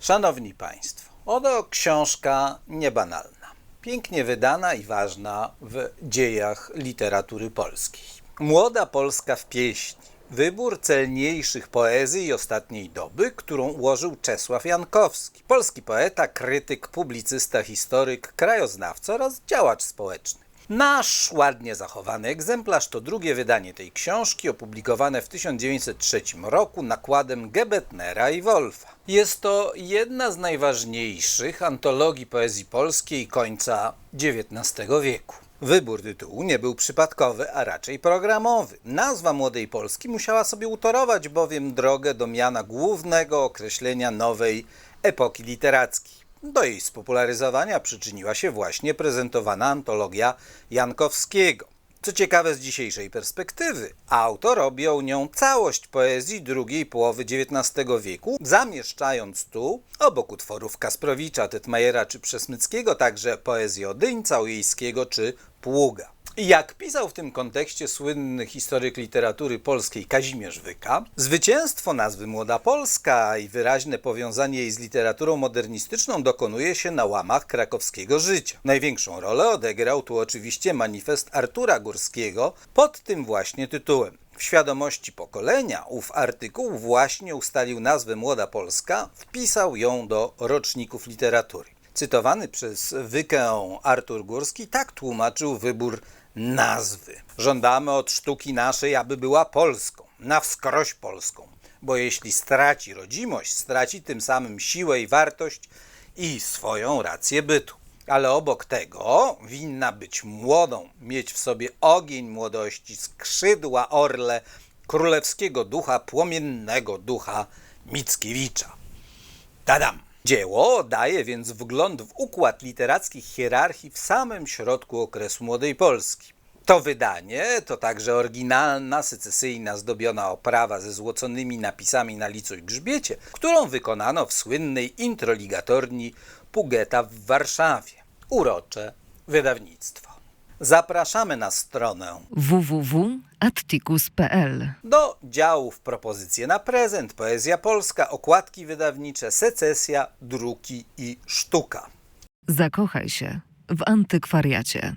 Szanowni Państwo, oto książka niebanalna, pięknie wydana i ważna w dziejach literatury polskiej. Młoda Polska w pieśni. Wybór celniejszych poezji ostatniej doby, którą ułożył Czesław Jankowski. Polski poeta, krytyk, publicysta, historyk, krajoznawca oraz działacz społeczny. Nasz ładnie zachowany egzemplarz to drugie wydanie tej książki, opublikowane w 1903 roku nakładem Gebetnera i Wolfa. Jest to jedna z najważniejszych antologii poezji polskiej końca XIX wieku. Wybór tytułu nie był przypadkowy, a raczej programowy. Nazwa Młodej Polski musiała sobie utorować bowiem drogę do miana głównego określenia nowej epoki literackiej. Do jej spopularyzowania przyczyniła się właśnie prezentowana antologia Jankowskiego. Co ciekawe z dzisiejszej perspektywy, autor objął nią całość poezji drugiej połowy XIX wieku, zamieszczając tu, obok utworów Kasprowicza, Tytmajera czy Przesmyckiego, także poezję Odyńca, Ujejskiego czy Pługa. Jak pisał w tym kontekście słynny historyk literatury polskiej Kazimierz Wyka, zwycięstwo nazwy Młoda Polska i wyraźne powiązanie jej z literaturą modernistyczną dokonuje się na łamach krakowskiego życia. Największą rolę odegrał tu oczywiście manifest Artura Górskiego pod tym właśnie tytułem. W świadomości pokolenia ów artykuł właśnie ustalił nazwę Młoda Polska, wpisał ją do roczników literatury. Cytowany przez Wykę Artur Górski tak tłumaczył wybór nazwy. Żądamy od sztuki naszej, aby była polską, na wskroś polską, bo jeśli straci rodzimość, straci tym samym siłę i wartość i swoją rację bytu. Ale obok tego winna być młodą, mieć w sobie ogień młodości, skrzydła orle, królewskiego ducha, płomiennego ducha Mickiewicza. Tadam! Dzieło daje więc wgląd w układ literackich hierarchii w samym środku okresu Młodej Polski. To wydanie to także oryginalna, secesyjna, zdobiona oprawa ze złoconymi napisami na licu i grzbiecie, którą wykonano w słynnej introligatorni Pugeta w Warszawie. Urocze wydawnictwo. Zapraszamy na stronę www.atticus.pl do działów propozycje na prezent, poezja polska, okładki wydawnicze, secesja, druki i sztuka. Zakochaj się w antykwariacie.